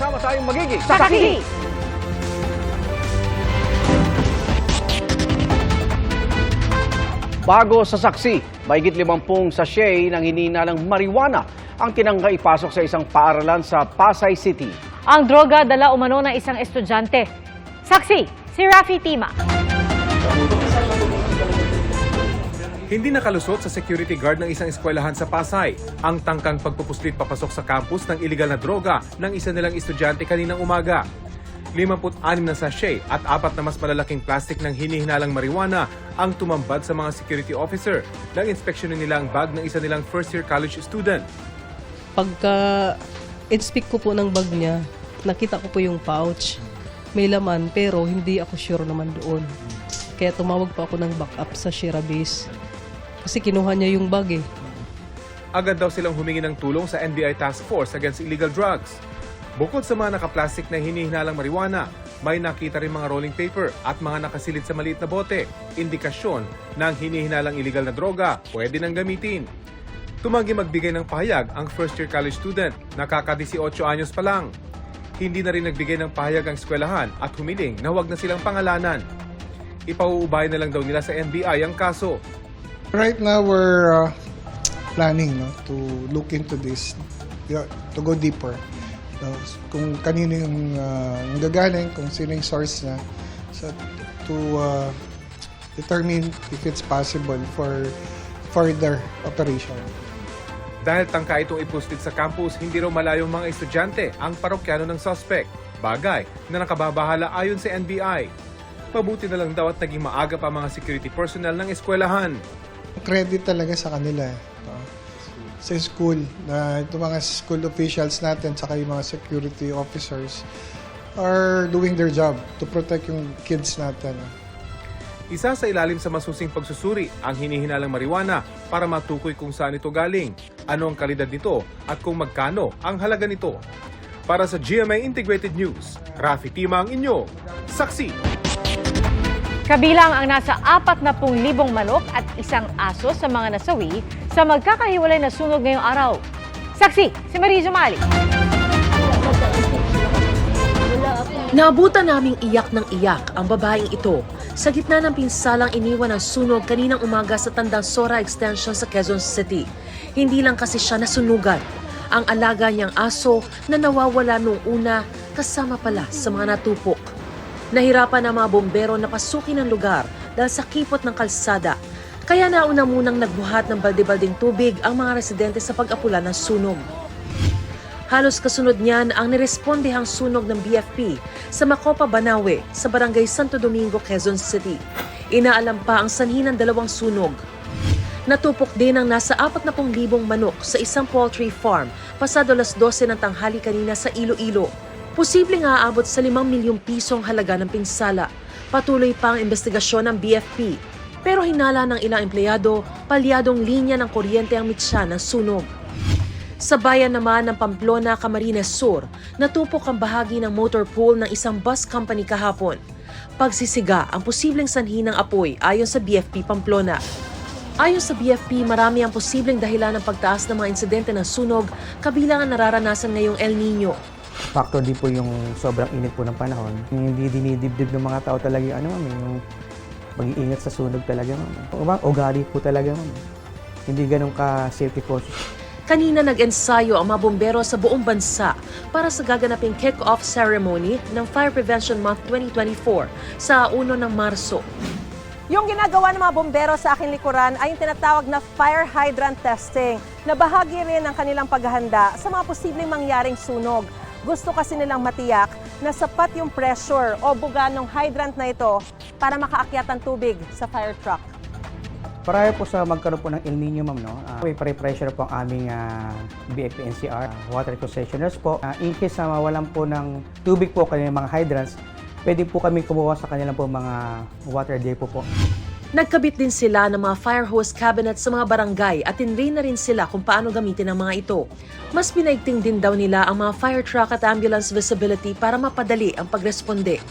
Sama-sama tayong magiging Saksi! Bago sa saksi, mahigit limampung sachet ng hinihinalang marijuana ang tinangga ipasok sa isang paaralan sa Pasay City. Ang droga dala umano ng isang estudyante. Saksi, si Rafi Tima. Hindi nakalusot sa security guard ng isang eskwelahan sa Pasay ang tangkang pagpupuslit papasok sa campus ng iligal na droga ng isa nilang estudyante kaninang umaga. 56 na sachet at apat na mas malalaking plastic ng hinihinalang marijuana ang tumambad sa mga security officer nang inspeksyonin nila ang bag ng isa nilang first year college student. Pagka inspect ko po ng bag niya, nakita ko po yung pouch. May laman pero hindi ako sure naman doon. Kaya tumawag po ako ng backup sa Shira Base. Kasi kinuha niya yung bag eh. Agad daw silang humingi ng tulong sa NBI Task Force Against Illegal Drugs. Bukod sa mga nakaplastik na hinihinalang marijuana, may nakita rin mga rolling paper at mga nakasilid sa maliit na bote, indikasyon ng hinihinalang illegal na droga pwede nang gamitin. Tumanggi magbigay ng pahayag ang first year college student, nakaka-18 anyos pa lang. Hindi na rin nagbigay ng pahayag ang eskwelahan at humiling na huwag na silang pangalanan. Ipauubay na lang daw nila sa NBI ang kaso. Right now, we're uh, planning no, to look into this, yeah, to go deeper. No, kung kanino yung uh, nagagaling, kung sino yung source niya. So, to uh, determine if it's possible for further operation. Dahil tangka itong ipuslit sa campus, hindi raw malayong mga estudyante ang parokyano ng suspect. Bagay na nakababahala ayon sa NBI. Mabuti na lang daw at naging maaga pa mga security personnel ng eskwelahan. Credit talaga sa kanila. eh, no? Sa school, na itong mga school officials natin, saka yung mga security officers are doing their job to protect yung kids natin. no? Isa sa ilalim sa masusing pagsusuri ang hinihinalang marijuana para matukoy kung saan ito galing, ano ang kalidad nito at kung magkano ang halaga nito. Para sa GMA Integrated News, Rafi Tima ang inyo, saksi. Kabilang ang nasa 40,000 manok at isang aso sa mga nasawi sa magkakahiwalay na sunog ngayong araw. Saksi, si Marie Zumali. Naabutan naming iyak ng iyak ang babaeng ito sa gitna ng pinsalang iniwan ng sunog kaninang umaga sa Tandang Sora Extension sa Quezon City. Hindi lang kasi siya nasunugan. Ang alaga niyang aso na nawawala nung una kasama pala sa mga natupok. Nahirapan ang mga bombero na pasukin ang lugar dahil sa kipot ng kalsada. Kaya nauna munang nagbuhat ng balde-balding tubig ang mga residente sa pag-apula ng sunog. Halos kasunod niyan ang nirespondehang sunog ng BFP sa Macopa, Banawe sa Barangay Santo Domingo, Quezon City. Inaalam pa ang sanhi ng dalawang sunog. Natupok din ang nasa 40,000 manok sa isang poultry farm pasado las 12 ng tanghali kanina sa Iloilo. Posibleng aabot sa 5 milyong pisong halaga ng pinsala. Patuloy pa ang investigasyon ng BFP. Pero hinala ng ilang empleyado, palyadong linya ng kuryente ang mitsa ng sunog. Sa bayan naman ng Pamplona, Camarines Sur, natupok ang bahagi ng motor pool ng isang bus company kahapon. Pagsisiga ang posibleng sanhi ng apoy ayon sa BFP Pamplona. Ayon sa BFP, marami ang posibleng dahilan ng pagtaas ng mga insidente ng sunog kabilang ang nararanasan ngayong El Nino. Factor din po yung sobrang init po ng panahon. Yung Hindi dinidibdib ng mga tao talaga yung ano ma'am, eh, yung pag-iingat sa sunog talaga ma'am. O ba, ugali po talaga ma'am. Hindi ganun ka safety conscious. Kanina nag-ensayo ang mga bombero sa buong bansa para sa gaganaping kick-off ceremony ng Fire Prevention Month 2024 sa 1 ng Marso. Yung ginagawa ng mga bombero sa aking likuran ay yung tinatawag na fire hydrant testing na bahagi rin ng kanilang paghahanda sa mga posibleng mangyaring sunog. Gusto kasi nilang matiyak na sapat yung pressure o buga ng hydrant na ito para makaakyat ang tubig sa fire truck. Prior po sa magkaroon po ng El Nino ma'am, no, uh, may pre-pressure po ang aming uh, BFP NCR, ah, water concessionaires po. Ah, in case na mawalan po ng tubig po kanilang mga hydrants, pwede po kami kumuha sa kanilang po mga water depot po. Nagkabit din sila ng mga fire hose cabinet sa mga barangay at tinrain na rin sila kung paano gamitin ang mga ito. Mas pinaigting din daw nila ang mga fire truck at ambulance visibility para mapadali ang pagresponde.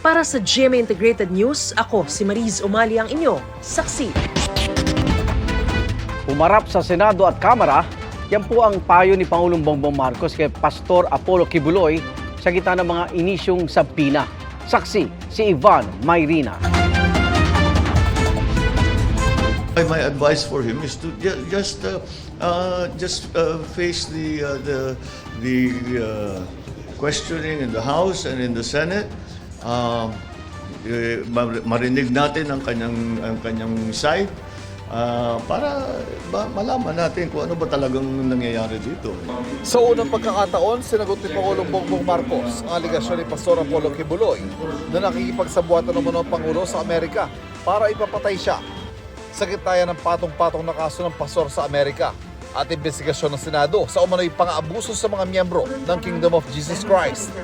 Para sa GMA Integrated News, ako si Mariz Umali ang inyo, saksi. Umarap sa Senado at Kamara, yan po ang payo ni Pangulong Bongbong Marcos kay Pastor Apollo Kibuloy sa gitna ng mga inisyong sabpina. Saksi si Ivan Mayrina. My, advice for him is to ju- just uh, uh, just uh, face the uh, the the uh, questioning in the House and in the Senate. Um, eh, mar- marinig natin ang kanyang ang kanyang side uh, para ba, malaman natin kung ano ba talagang nangyayari dito. Sa unang pagkakataon, sinagot ni Pangulong Bongbong Marcos ang aligasyon ni Pastor Apollo Kibuloy na nakikipagsabuatan naman ng Pangulo sa Amerika para ipapatay siya. Sa gitna ng patong-patong na kaso ng pastor sa Amerika at investigasyon ng Senado sa umano'y pang-aabuso sa mga miyembro ng Kingdom of Jesus Christ.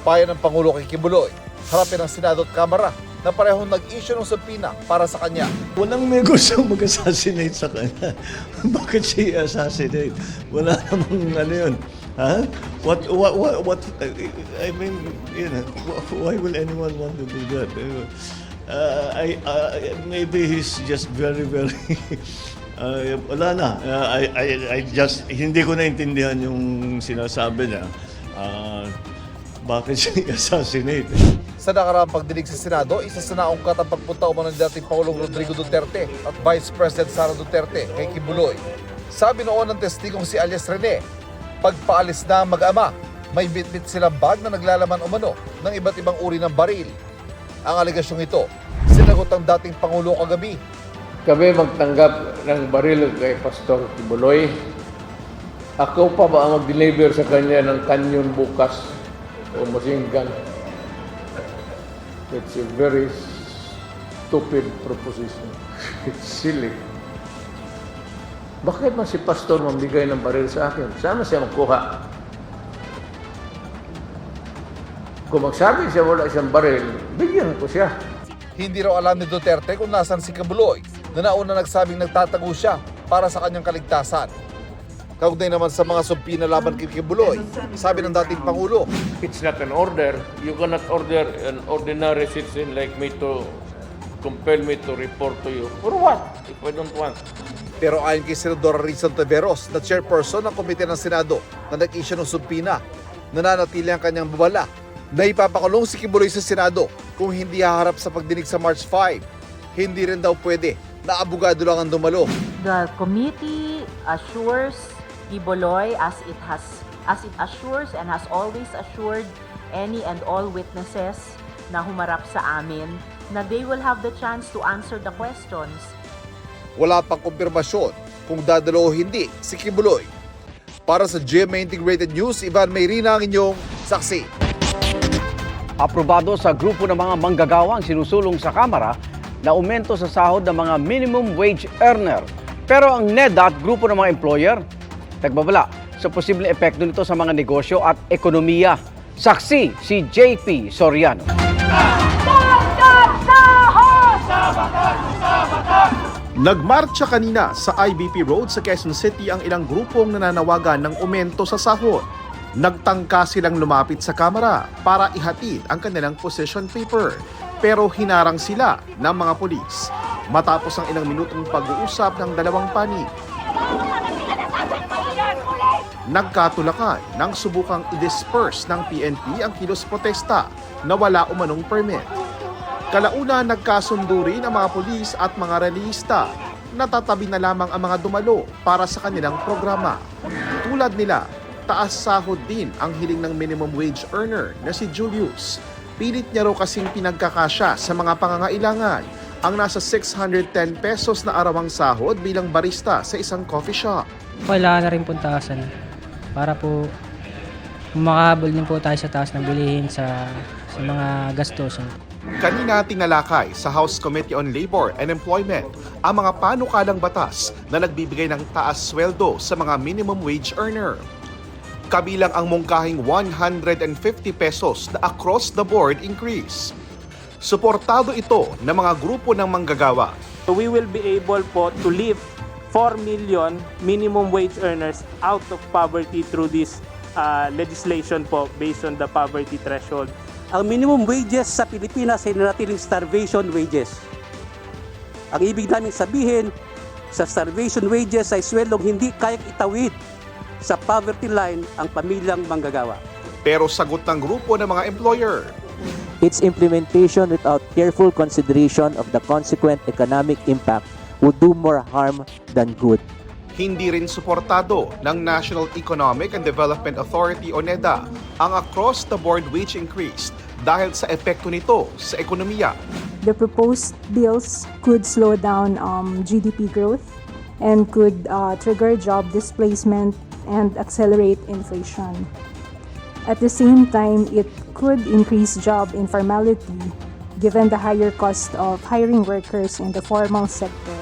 Payo ng Pangulo kay Kibuloy, harapin ng Senado at Kamara na parehong nag-issue ng subpoena para sa kanya. Walang may gusto mag-assassinate sa kanya. Bakit siya i-assassinate? Wala namang ano yun. Ha? What, what, what, what, I mean, you know, why will anyone want to do that? Uh, I, uh, maybe he's just very, very, uh, wala na. Uh, I, I, I just, hindi ko naintindihan yung sinasabi niya. Uh, bakit siya i-assassinate? Sa nakaraang pagdinig sa Senado, isa sa naungkat ang pagpunta umano ni dating Pangulong Rodrigo Duterte at Vice President Sara Duterte kay Kibuloy. Sabi noon ng testigong si alias Rene, pagpaalis na mag-ama, may bitbit silang bag na naglalaman umano ng iba't ibang uri ng baril. Ang aligasyong ito, sinagot ang dating Pangulo kagabi. kami magtanggap ng baril kay Pastor Kibuloy. Ako pa ba ang mag-deliver sa kanya ng kanyon bukas o machine gun? It's a very stupid proposition. It's silly. Bakit man si Pastor mamigay ng baril sa akin? Sana siya magkuha. Kung magsabi siya wala siyang baril, bigyan ko siya. Hindi raw alam ni Duterte kung nasan si Kibuloy na nauna nagsabing nagtatago siya para sa kanyang kaligtasan. Kaugnay naman sa mga sumpina laban kay Kibuloy, sabi ng dating Pangulo, It's not an order. You cannot order an ordinary citizen like me to compel me to report to you. For what? If I don't want. Pero ayon kay Senador Rizal Taveros na chairperson ng komite ng Senado na nag-issue ng sumpina, nananatili ang kanyang babala na ipapakulong si Kibuloy sa Senado kung hindi haharap sa pagdinig sa March 5. Hindi rin daw pwede na abogado lang ang dumalo. The committee assures Iboloy as it has as it assures and has always assured any and all witnesses na humarap sa amin na they will have the chance to answer the questions Wala pang kumpirmasyon kung dadalo o hindi si Kibuloy. Para sa GMA Integrated News, Ivan Mayrina ang inyong saksi. Aprobado sa grupo ng mga manggagawang sinusulong sa Kamara na aumento sa sahod ng mga minimum wage earner. Pero ang NEDA at grupo ng mga employer, nagbabala sa posibleng epekto nito sa mga negosyo at ekonomiya. Saksi si JP Soriano. Nagmarcha kanina sa IBP Road sa Quezon City ang ilang grupong nananawagan ng umento sa sahod. Nagtangka silang lumapit sa kamera para ihatid ang kanilang position paper. Pero hinarang sila ng mga polis. Matapos ang ilang minutong pag-uusap ng dalawang panig. Nagkatulakan nang subukang i-disperse ng PNP ang kilos protesta na wala umanong permit. Kalauna nagkasundo rin ang mga pulis at mga realista. Natatabi na lamang ang mga dumalo para sa kanilang programa. Tulad nila, taas sahod din ang hiling ng minimum wage earner na si Julius. Pilit niya raw kasing pinagkakasya sa mga pangangailangan ang nasa 610 pesos na arawang sahod bilang barista sa isang coffee shop. Kailangan na rin puntasan para po makahabol din po tayo sa taas ng bilihin sa, sa mga gastusin. Kanina tinalakay sa House Committee on Labor and Employment ang mga panukalang batas na nagbibigay ng taas sweldo sa mga minimum wage earner. Kabilang ang mungkahing 150 pesos na across the board increase. Suportado ito ng mga grupo ng manggagawa. We will be able po to lift 4 million minimum wage earners out of poverty through this uh, legislation po based on the poverty threshold. Ang minimum wages sa Pilipinas ay nanatiling starvation wages. Ang ibig namin sabihin, sa starvation wages ay sweldong hindi kayang itawid sa poverty line ang pamilyang manggagawa. Pero sagot ng grupo ng mga employer, Its implementation without careful consideration of the consequent economic impact would do more harm than good. hindi rin suportado ng National Economic and Development Authority o NEDA ang across-the-board wage increase dahil sa epekto nito sa ekonomiya. The proposed bills could slow down um, GDP growth and could uh, trigger job displacement and accelerate inflation. At the same time, it could increase job informality given the higher cost of hiring workers in the formal sector.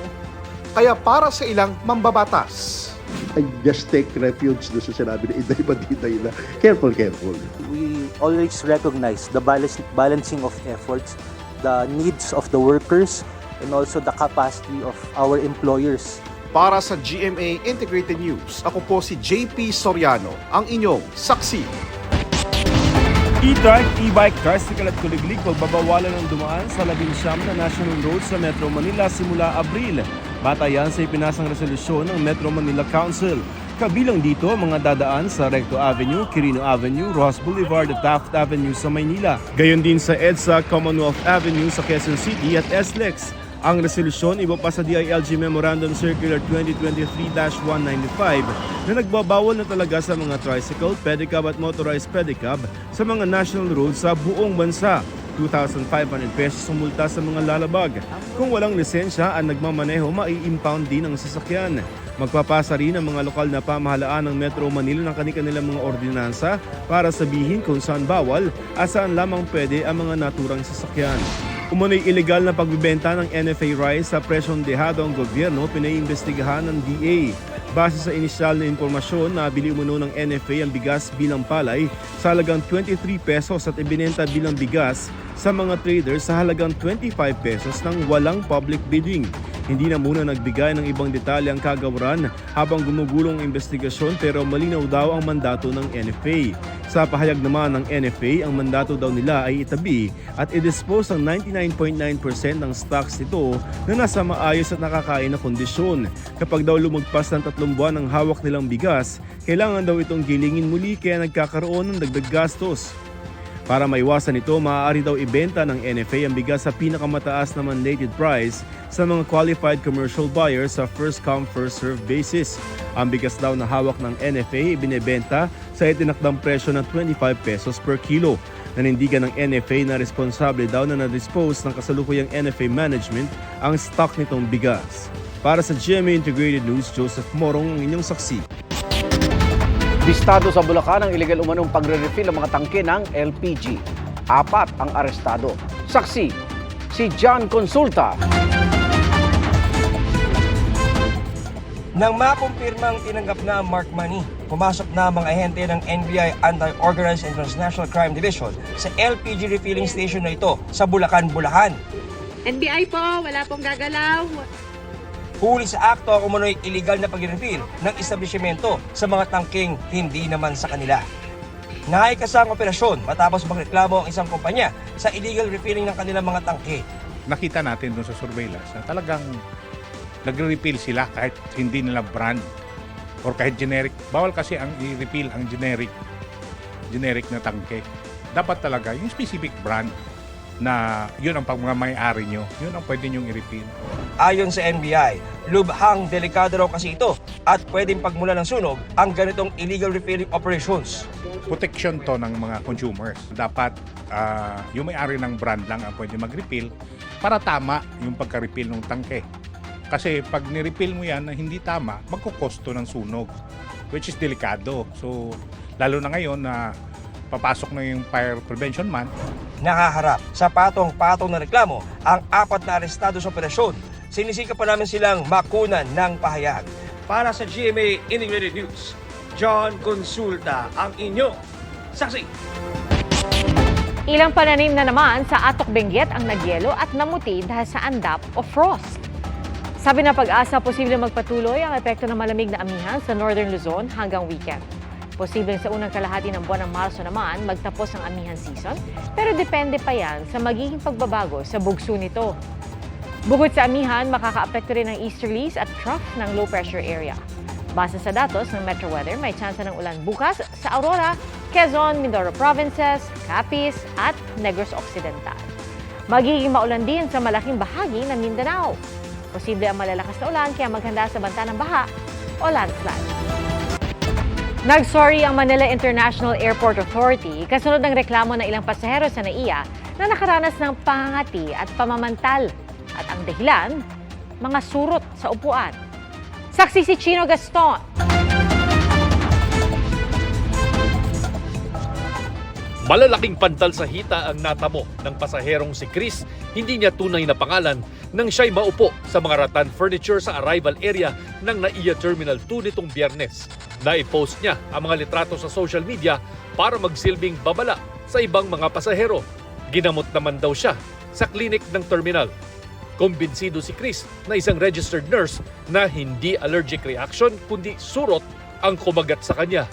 Kaya para sa ilang mambabatas, I just take refuge doon sa sinabi na Inday Bandiday na careful, careful. We always recognize the balancing of efforts, the needs of the workers, and also the capacity of our employers para sa GMA Integrated News, ako po si JP Soriano, ang inyong saksi. E-trike, e-bike, tricycle at kuliglig pagbabawalan ng dumaan sa labing siyam na national roads sa Metro Manila simula Abril. Batayan sa ipinasang resolusyon ng Metro Manila Council. Kabilang dito mga dadaan sa Recto Avenue, Quirino Avenue, Ross Boulevard at Taft Avenue sa Maynila. Gayon din sa EDSA Commonwealth Avenue sa Quezon City at SLEX. Ang resolusyon iba pa sa DILG Memorandum Circular 2023-195 na nagbabawal na talaga sa mga tricycle, pedicab at motorized pedicab sa mga national roads sa buong bansa. 2,500 pesos ang multa sa mga lalabag. Kung walang lisensya ang nagmamaneho, mai-impound din ang sasakyan. Magpapasa rin ang mga lokal na pamahalaan ng Metro Manila ng kanilang mga ordinansa para sabihin kung saan bawal at saan lamang pwede ang mga naturang sasakyan. Umano'y ilegal na pagbibenta ng NFA rice sa presyong dehado ang gobyerno pinaiimbestigahan ng DA. Base sa inisyal na impormasyon, nabili umano ng NFA ang bigas bilang palay sa halagang 23 pesos at ibinenta bilang bigas sa mga traders sa halagang 25 pesos ng walang public bidding. Hindi na muna nagbigay ng ibang detalye ang kagawaran habang gumugulong ang investigasyon pero malinaw daw ang mandato ng NFA. Sa pahayag naman ng NFA, ang mandato daw nila ay itabi at i-dispose ang 99.9% ng stocks nito na nasa maayos at nakakain na kondisyon. Kapag daw lumagpas ng tatlong buwan ang hawak nilang bigas, kailangan daw itong gilingin muli kaya nagkakaroon ng dagdag gastos. Para maiwasan ito, maaari daw ibenta ng NFA ang bigas sa pinakamataas na mandated price sa mga qualified commercial buyers sa first come first serve basis. Ang bigas daw na hawak ng NFA ibinebenta sa itinakdang presyo ng 25 pesos per kilo. Nanindigan ng NFA na responsable daw na na-dispose ng kasalukuyang NFA management ang stock nitong bigas. Para sa GMA Integrated News, Joseph Morong ang inyong saksi. Bistado sa Bulacan ang illegal umanong pagre-refill ng mga tangke ng LPG. Apat ang arestado. Saksi, si John Consulta. Nang makumpirmang tinanggap na ang mark money, pumasok na ang mga ahente ng NBI Anti-Organized and Transnational Crime Division sa LPG refilling station na ito sa Bulacan, Bulacan. NBI po, wala pong gagalaw. Huli sa akto ang umano'y illegal na pag-refill ng establishmento sa mga tangking hindi naman sa kanila. Naikasa operasyon matapos magreklamo ang isang kumpanya sa illegal refilling ng kanilang mga tangke. nakita natin doon sa surveillance na talagang nagre-refill sila kahit hindi nila brand or kahit generic. Bawal kasi ang i-refill ang generic generic na tangke. Dapat talaga yung specific brand na yun ang pag mga may-ari nyo, yun ang pwede nyong i-refill. Ayon sa NBI, lubhang delikado raw kasi ito at pwedeng pagmula ng sunog ang ganitong illegal refilling operations. Protection to ng mga consumers. Dapat ah, yung may-ari ng brand lang ang pwede mag-refill para tama yung pagka-refill ng tangke. Kasi pag ni-refill mo yan na hindi tama, magkukosto ng sunog, which is delikado. So, lalo na ngayon na papasok na yung Fire Prevention Month, Nakaharap sa patong-patong na reklamo ang apat na arestado sa operasyon. Sinisika pa namin silang makunan ng pahayag. Para sa GMA Integrated News, John Consulta ang inyo. Saksi! Ilang pananim na naman sa Atok Benguet ang nagyelo at namuti dahil sa andap o frost. Sabi ng pag-asa, posible magpatuloy ang epekto ng malamig na amihan sa Northern Luzon hanggang weekend. Posibleng sa unang kalahati ng buwan ng Marso naman magtapos ang amihan season, pero depende pa yan sa magiging pagbabago sa bugso nito. Bukod sa amihan, makakaapekto rin ang easterlies at trough ng low pressure area. Base sa datos ng Metro Weather, may tsansa ng ulan bukas sa Aurora, Quezon, Mindoro Provinces, Capiz at Negros Occidental. Magiging maulan din sa malaking bahagi ng Mindanao. Posible ang malalakas na ulan kaya maghanda sa banta ng baha o landslide. Nagsorry ang Manila International Airport Authority kasunod ng reklamo ng ilang pasahero sa NAIA na nakaranas ng pangangati at pamamantal. At ang dahilan, mga surot sa upuan. Saksi si Chino Gaston. Malalaking pantal sa hita ang natamo ng pasaherong si Chris, hindi niya tunay na pangalan, nang siya'y maupo sa mga ratan furniture sa arrival area ng NAIA Terminal 2 nitong biyernes. Naipost niya ang mga litrato sa social media para magsilbing babala sa ibang mga pasahero. Ginamot naman daw siya sa klinik ng terminal. Kumbinsido si Chris na isang registered nurse na hindi allergic reaction kundi surot ang kumagat sa kanya.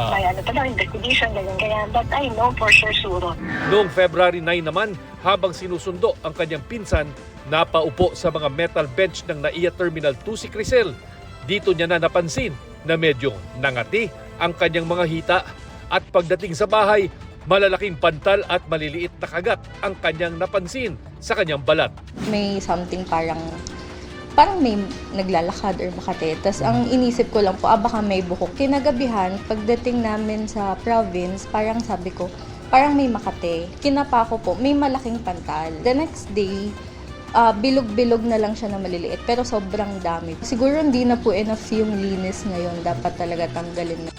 Ah. May ano pa daw, investigation, ganyan, ganyan. But I know for sure surot. Noong February 9 naman, habang sinusundo ang kanyang pinsan, napaupo sa mga metal bench ng NAIA Terminal 2 si Crisel. Dito niya na napansin na medyo nangati ang kanyang mga hita at pagdating sa bahay, malalaking pantal at maliliit na kagat ang kanyang napansin sa kanyang balat. may something parang parang may naglalakad or makate. Tapos ang inisip ko lang po, ah baka may buhok. Kinagabihan, pagdating namin sa province, parang sabi ko, parang may makate. Kinapa ko po, may malaking pantal. The next day, ah, bilog-bilog na lang siya na maliliit, pero sobrang dami. Siguro hindi na po enough yung linis ngayon. Dapat talaga tanggalin na.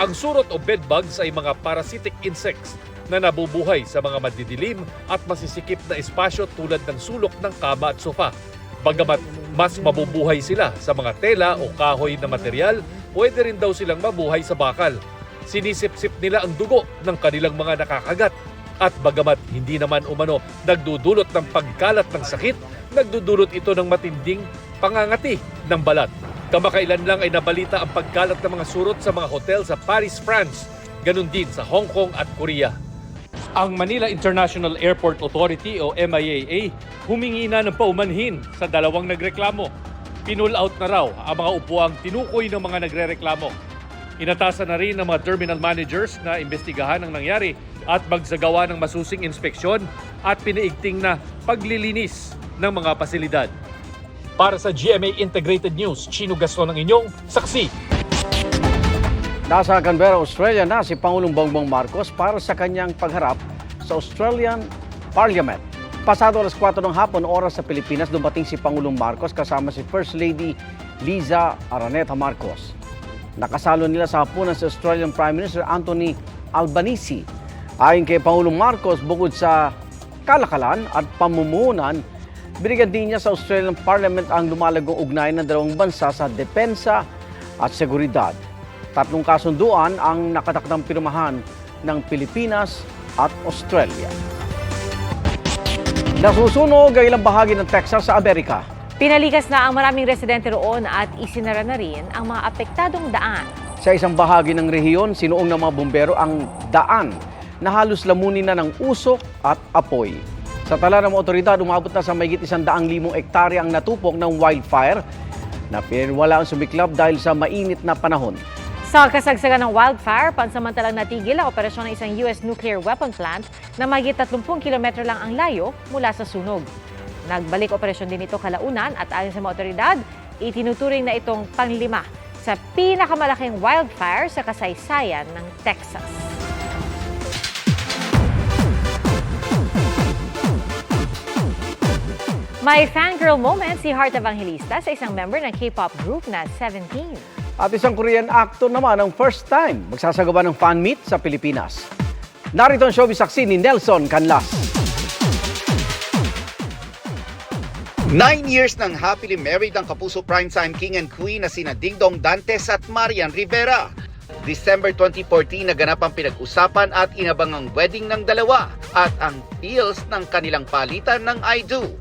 Ang surot o bedbugs ay mga parasitic insects na nabubuhay sa mga madidilim at masisikip na espasyo tulad ng sulok ng kama at sofa. Bagamat mas mabubuhay sila sa mga tela o kahoy na material, pwede rin daw silang mabuhay sa bakal. Sinisip-sip nila ang dugo ng kanilang mga nakakagat. At bagamat hindi naman umano nagdudulot ng pagkalat ng sakit, nagdudulot ito ng matinding pangangati ng balat. Kamakailan lang ay nabalita ang pagkalat ng mga surot sa mga hotel sa Paris, France. Ganon din sa Hong Kong at Korea. Ang Manila International Airport Authority o MIAA humingi na ng paumanhin sa dalawang nagreklamo. Pinull out na raw ang mga upuang tinukoy ng mga nagrereklamo. Inatasan na rin ng mga terminal managers na imbestigahan ang nangyari at magsagawa ng masusing inspeksyon at pinaigting na paglilinis ng mga pasilidad. Para sa GMA Integrated News, Chino Gaston ang inyong saksi. Nasa Canberra, Australia na si Pangulong Bongbong Marcos para sa kanyang pagharap sa Australian Parliament. Pasado alas 4 ng hapon, oras sa Pilipinas, dumating si Pangulong Marcos kasama si First Lady Liza Araneta Marcos. Nakasalo nila sa hapunan si Australian Prime Minister Anthony Albanese. Ayon kay Pangulong Marcos, bukod sa kalakalan at pamumunan, binigyan din niya sa Australian Parliament ang lumalagong ugnayan ng dalawang bansa sa depensa at seguridad. Tatlong kasunduan ang nakatakdang pirmahan ng Pilipinas at Australia. Nasusunog ang ilang bahagi ng Texas sa Amerika. Pinalikas na ang maraming residente roon at isinara na rin ang mga apektadong daan. Sa isang bahagi ng rehiyon, sinuong ng mga bumbero ang daan na halos lamunin na ng usok at apoy. Sa tala ng mga otoridad, umabot na sa mayigit isang daang limong ektarya ang natupok ng wildfire na pinwala ang sumiklab dahil sa mainit na panahon. Sa kasagsagan ng wildfire, pansamantalang natigil ang operasyon ng isang US nuclear weapon plant na mahigit 30 kilometro lang ang layo mula sa sunog. Nagbalik operasyon din ito kalaunan at ayon sa mga otoridad, itinuturing na itong panglima sa pinakamalaking wildfire sa kasaysayan ng Texas. May fangirl moment si Heart Evangelista sa isang member ng K-pop group na 17. At isang Korean actor naman ang first time magsasagawa ng fan meet sa Pilipinas. Narito ang showbiz saksi ni Nelson Canlas. Nine years nang happily married ang kapuso primetime king and queen na sina Dingdong Dantes at Marian Rivera. December 2014 naganap ang pinag-usapan at inabangang wedding ng dalawa at ang feels ng kanilang palitan ng I Do.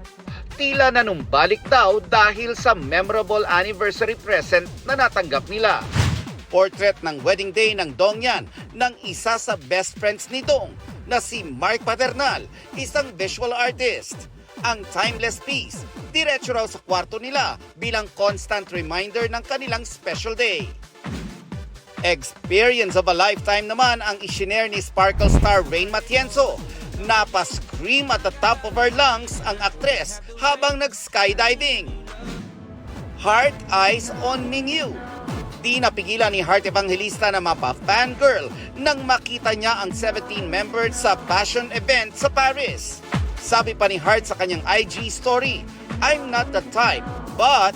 Tila nanumbalik daw dahil sa memorable anniversary present na natanggap nila. Portrait ng wedding day ng Dongyan ng isa sa best friends ni Dong na si Mark Paternal, isang visual artist. Ang timeless piece, diretso raw sa kwarto nila bilang constant reminder ng kanilang special day. Experience of a lifetime naman ang isinare ni Sparkle star Rain Matienzo. Napa-scream at the top of her lungs ang aktres habang nag-skydiving. Heart Eyes on Mingyu. Di napigilan ni Heart Evangelista na mapa-fangirl nang makita niya ang 17 members sa fashion event sa Paris. Sabi pa ni Heart sa kanyang IG story, I'm not the type, but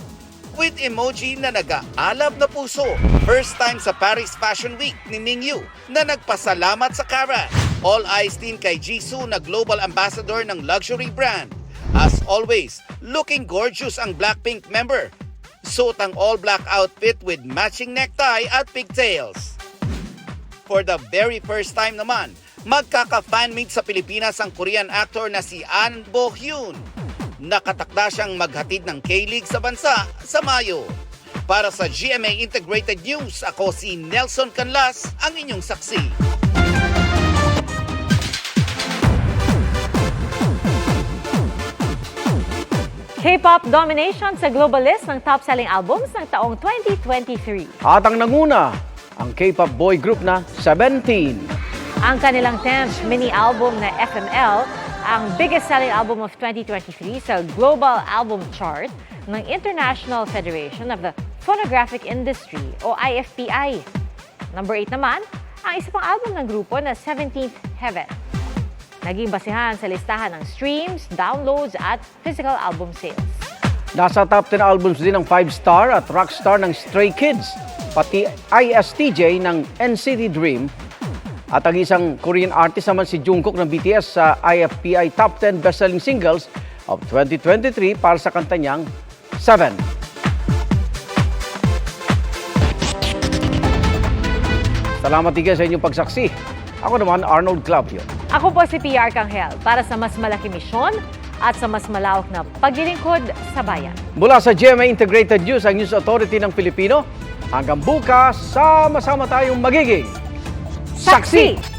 with emoji na nag-aalab na puso. First time sa Paris Fashion Week ni Mingyu na nagpasalamat sa Kara. All eyes din kay Jisoo na global ambassador ng luxury brand. As always, looking gorgeous ang Blackpink member. Suot ang all-black outfit with matching necktie at pigtails. For the very first time naman, magkaka-fan meet sa Pilipinas ang Korean actor na si An Bo Hyun. Nakatakda siyang maghatid ng K-League sa bansa sa Mayo. Para sa GMA Integrated News, ako si Nelson Canlas, ang inyong saksi. K-pop domination sa global list ng top-selling albums ng taong 2023. At ang nanguna, ang K-pop boy group na 17. Ang kanilang 10th mini-album na FML, ang biggest selling album of 2023 sa Global Album Chart ng International Federation of the Phonographic Industry o IFPI. Number 8 naman, ang isa pang album ng grupo na 17th Heaven. Naging basihan sa listahan ng streams, downloads at physical album sales. Nasa top 10 albums din ng 5-star at rockstar ng Stray Kids, pati ISTJ ng NCT Dream, at ang isang Korean artist naman si Jungkook ng BTS sa IFPI Top 10 Best-Selling Singles of 2023 para sa kanta niyang 7. Salamat tigil sa inyong pagsaksi. Ako naman, Arnold Claudio. Ako po si PR Kanghel para sa mas malaki misyon at sa mas malawak na paglilingkod sa bayan. Mula sa GMA Integrated News, ang News Authority ng Pilipino, hanggang bukas, sama-sama tayong magiging saksi!